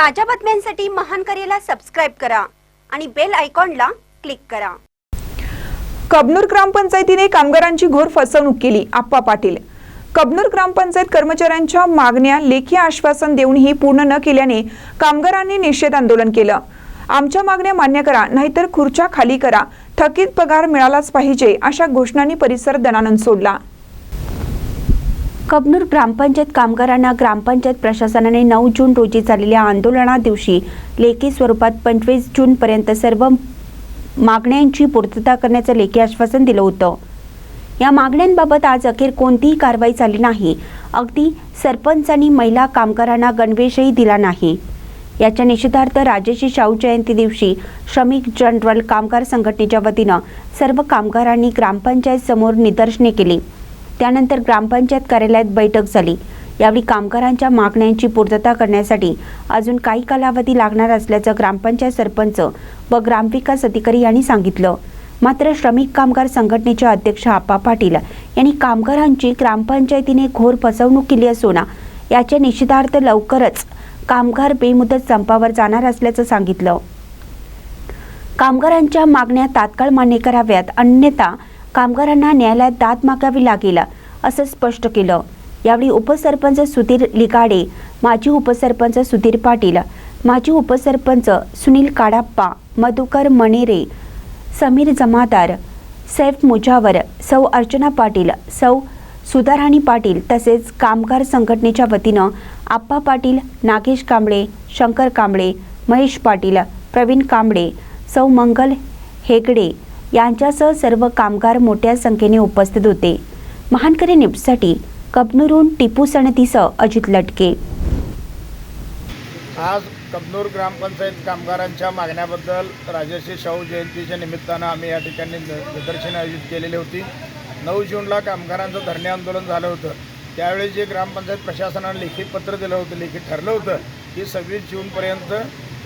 ताज्या बातम्यांसाठी महान करेला सबस्क्राईब करा आणि बेल आयकॉनला क्लिक करा. कबनूर ग्रामपंचायतीने कामगारांची घोर फसवणूक केली आप्पा पाटील. कबनूर ग्रामपंचायत कर्मचाऱ्यांच्या मागण्या लेखी आश्वासन देऊनही पूर्ण न केल्याने कामगारांनी निषेध आंदोलन केलं. आमच्या मागण्या मान्य करा नाहीतर खुर्च्या खाली करा थकीत पगार मिळालाच पाहिजे अशा घोषणांनी परिसर दणानंद सोडला. कबनूर ग्रामपंचायत कामगारांना ग्रामपंचायत प्रशासनाने नऊ जून रोजी झालेल्या आंदोलना दिवशी लेखी स्वरूपात पंचवीस जूनपर्यंत सर्व मागण्यांची पूर्तता करण्याचं लेखी आश्वासन दिलं होतं. या मागण्यांबाबत आज अखेर कोणतीही कारवाई झाली नाही. अगदी सरपंचांनी महिला कामगारांना गणवेशही दिला नाही. याच्या निषेधार्थ राजेशी शाहू जयंती दिवशी श्रमिक जनरल कामगार संघटनेच्या वतीनं सर्व कामगारांनी ग्रामपंचायत समोर निदर्शने केली. त्यानंतर ग्रामपंचायत कार्यालयात बैठक झाली. यावेळी कामगारांच्या मागण्यांची पूर्तता करण्यासाठी अजून काही कालावधी लागणार असल्याचं ग्रामपंचायत सरपंच व ग्रामविकास अधिकारी यांनी सांगितलं. मात्र श्रमिक कामगार संघटनेचे अध्यक्ष आप्पा पाटील यांनी कामगारांची ग्रामपंचायतीने घोर फसवणूक केली असून याच्या निषेधार्थ लवकरच कामगार बेमुदत संपावर जाणार असल्याचं सांगितलं. कामगारांच्या मागण्या तात्काळ मान्य कराव्यात अन्यथा कामगारांना न्यायालयात दाद मागावी लागेल असं स्पष्ट केलं. यावेळी उपसरपंच सुधीर लिगाडे माजी उपसरपंच सुधीर पाटील माजी उपसरपंच सुनील काडाप्पा मधुकर मणेरे समीर जमादार सैफ मुजावर सौ अर्चना पाटील सौ सुधाराणी पाटील तसेच कामगार संघटनेच्या वतीनं आप्पा पाटील नागेश कांबळे शंकर कांबळे महेश पाटील प्रवीण कांबळे सौ मंगल हेगडे यांच्यासह सर्व कामगार मोठ्या संख्येने उपस्थित होते. महानकरी न्यूजसाठी कबनूरहून टिपू सणतीसह अजित लटके. आज कबनूर ग्रामपंचायत कामगारांच्या मागण्याबद्दल राजश्री शाहू जयंतीच्या निमित्तानं आम्ही या ठिकाणी न- निदर्शने आयोजित केलेली होती. नऊ जूनला कामगारांचं धरणे आंदोलन झालं होतं. त्यावेळी जे ग्रामपंचायत प्रशासनानं लिखित पत्र दिलं होतं लिखित ठरलं होतं की सव्वीस जूनपर्यंत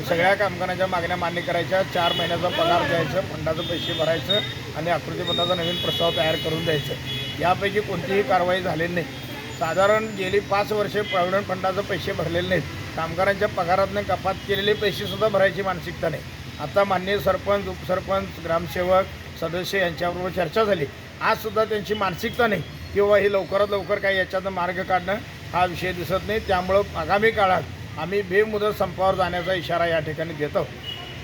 सगळ्या कामगारांच्या मागण्या मान्य करायच्या. चार महिन्याचा पगार द्यायचं फंडाचं पैसे भरायचं आणि आकृतीबंधाचा नवीन प्रस्ताव तयार करून द्यायचं. यापैकी कोणतीही कारवाई झालेली नाही. साधारण गेली पाच वर्षे प्रॉव्हिडंट फंडाचं पैसे भरलेले नाहीत. कामगारांच्या पगारातनं कपात केलेले पैसेसुद्धा भरायची मानसिकता नाही. आता माननीय सरपंच उपसरपंच ग्रामसेवक सदस्य यांच्याबरोबर चर्चा झाली. आजसुद्धा त्यांची मानसिकता नाही किंवा ही लवकरात लवकर काही याच्यातनं मार्ग काढणं हा विषय दिसत नाही. त्यामुळं आगामी काळात आम्ही बेमुदत संपावर जाण्याचा इशारा या ठिकाणी देत आहोत.